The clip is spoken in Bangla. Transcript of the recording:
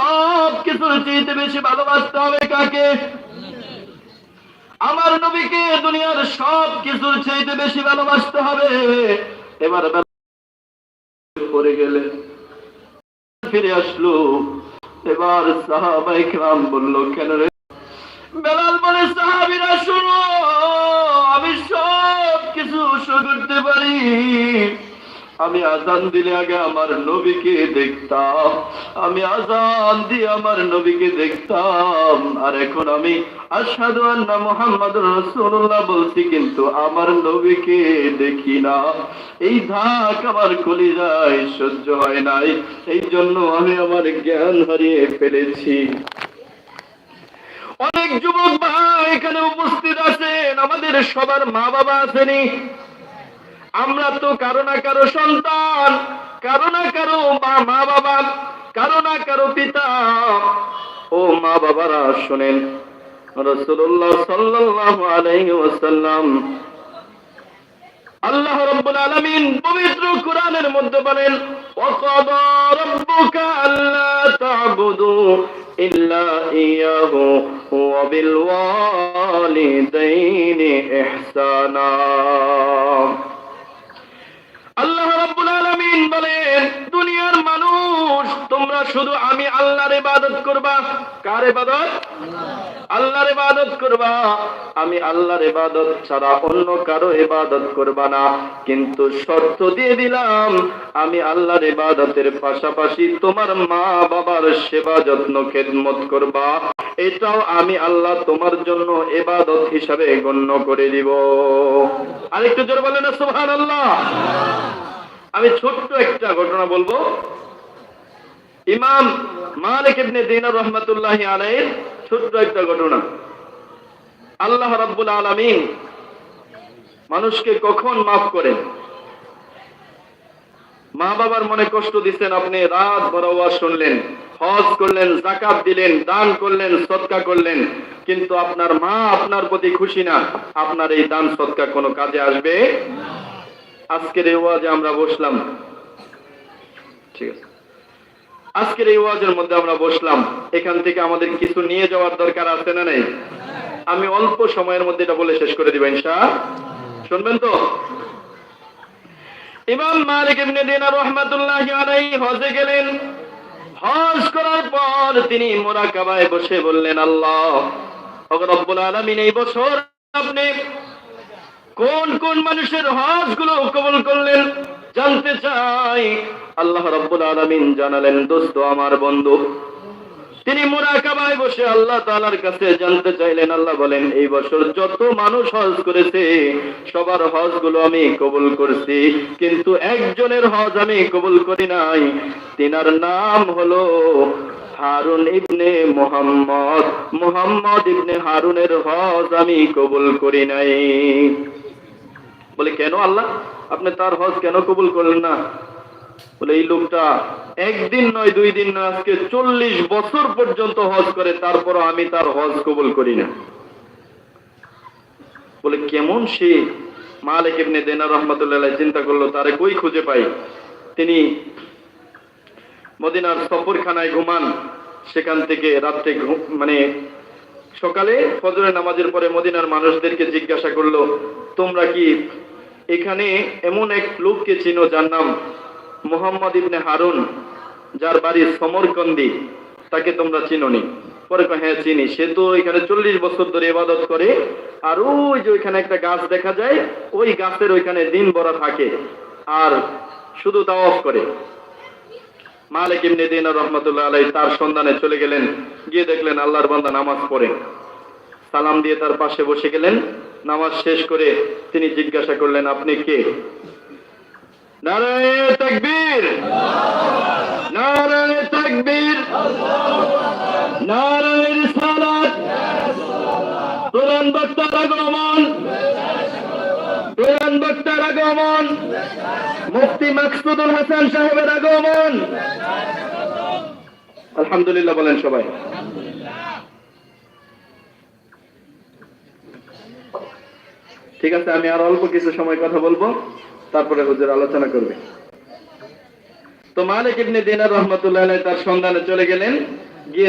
সব কিছুর চাইতে বেশি ভালোবাসতে হবে কাকে? আমার নবীকে দুনিয়ার সব কিছুর চাইতে বেশি ভালোবাসতে হবে। এবার পড়ে গেলে ফিরে আসলো। এবার সাহাবাই কাম বলল, কেন রে? বেলাল বলে, সাহাবিরা, শুনো, আমি সব কিছু করতে পারি। আমি আজান দিলে আগে আমার নবীকে দেখতাম। আমি আজান দিয়ে আমার নবীকে দেখতাম। আর এখন আমি আসাদু আন্না মোহাম্মদ রসুল্লাহ বলছি, কিন্তু আমার নবীকে দেখি না। এই ধাক আমার কলিজায় সহ্য হয় নাই। এই জন্য আমি আমার জ্ঞান হারিয়ে ফেলেছি। অনেক যুবক ভাই এখানে উপস্থিত আছেন। আমাদের সবার মা বাবা আছেনি আমরা তো কারও না কারও সন্তান, কারও না কারও মা বাবা, কারও না কারও পিতা। ও মা বাবারা, শোনেন রসুল্লাহ আল্লাহ পবিত্র কোরআনের মধ্যে বলেন ইয়াহু আল্লাহ রাব্বুল আলামিন বলেন দুনিয়ার মানুষ তোমরা শুধু আমি আল্লাহর ইবাদত করবা? কার ইবাদত? আল্লাহর ইবাদত করবা। আমি আল্লাহর ইবাদত ছাড়া অন্য কারও ইবাদত করবা না। কিন্তু শর্ত দিয়ে দিলাম, আমি আল্লাহর ইবাদতের পাশাপাশি তোমার মা বাবার সেবা যত্ন, খেদমত করবা। এটাও আমি আল্লাহ তোমার জন্য ইবাদত হিসাবে গণ্য করে দিব। আরেকটু জোর বলেন, সুবহানাল্লাহ। আমি ছোট্ট একটা ঘটনা বলব। ইমাম মালিক ইবনে দিনার রহমাতুল্লাহি আলাইহির ছোট্ট একটা ঘটনা। আল্লাহ রাব্বুল আলামিন মানুষকে কখন মাফ করেন? মা বাবার মনে কষ্ট দিচ্ছেন আপনি, রাত ভর আওয়াজ শুনলেন, হজ করলেন, জাকাত দিলেন, দান করলেন সৎকা করলেন, কিন্তু আপনার মা আপনার প্রতি খুশি না। আপনার এই দান সৎকা কোনো কাজে আসবে? আজকের এই ওয়াজে আমরা বসলাম। ঠিক আছে। আজকের এই ওয়াজের মধ্যে আমরা বসলাম, এখান থেকে আমাদের কিছু নিয়ে যাওয়ার দরকার আছে না নেই? আমি অল্প সময়ের মধ্যে এটা বলে শেষ করে দিব ইনশা শুনবেন তো? ইমাম মালিক ইবনে দিনার আলাইহি হজে গেলেন। হজ করার পর তিনি মোরাকাবায় বসে বললেন, আল্লাহ রব্বুল আলামিন, এই বছর আপনি কোন কোন মানুষের হজগুলো কবল করলেন? জানতে চাই। আল্লাহ রব্বুল আলামিন জানালেন, দোস্ত, আমার বন্ধু, তিনি মুরাকাবায় বসে আল্লাহ তাআলার কাছে জানতে চাইলেন। আল্লাহ বলেন, এই বছর যত মানুষ হজ করেছে, সবার হজগুলো আমি কবুল করছি, কিন্তু একজনের হজ আমি কবুল করি নাই। তিনার নাম হলো হারুন ইবনে মোহাম্মদ। মোহাম্মদ ইবনে হারুনের হজ আমি কবুল করি নাই। বলে, কেন আল্লাহ? আপনি তার হজ কেন কবুল করলেন না? বলে, এই লোকটা একদিন নয়, দুই দিন নয়, আজকে চল্লিশ বছর পর্যন্ত হজ করে তারপর আমি তার হজ কবুল করি না। বলে, কেমন সে? মালিক ইবনে দেনা রহমতুল্লাহ চিন্তা করল, তারে কই খুঁজে পাই? তিনি মদিনার সফরখানায় ঘুমান। সেখান থেকে রাত্রে মানে সকালে ফজরের নামাজের পরে মদিনার মানুষদেরকে জিজ্ঞাসা করল, তোমরা কি এখানে এমন এক লোককে চিনো যার নাম মোহাম্মদ ইবনে হারুন, যার বাড়ি সমরকন্দি। তাকে তোমরা চিনোনি। পরে হ্যাঁ চিনি। সে তো এখানে চল্লিশ বছর ধরে ইবাদত করে, আর ওই যে ওইখানে একটা গাছ দেখা যায়, ওই গাছের ওইখানে দিন ভরা থাকে, আর শুধু তাওয়াফ করে। মালিক ইবনে দিনার রহমতুল্লাহ আলাই তার সন্ধানে চলে গেলেন, গিয়ে দেখলেন আল্লাহর বান্দা নামাজ পড়ে। সালাম দিয়ে তার পাশে বসে গেলেন। নামাজ শেষ করে তিনি জিজ্ঞাসা করলেন, আপনি কে? নারায়ণ তাকবীর। নারায়ণ তাকবীর। নারায়ণ সালাত বক্তার আগমন। কোরআন বক্তার আগমন। মুফতি মাকসুদুল হাসান সাহেবের আগমন। আলহামদুলিল্লাহ, বলেন সবাই। ঠিক আছে, আমি আর অল্প কিছু সময় কথা বলব। তারপরে হুজুর আলোচনা করবে। তো মালিক ইবনে দিনার রহমতুল্লাহ তার সন্ধানে চলে গেলেন, গিয়ে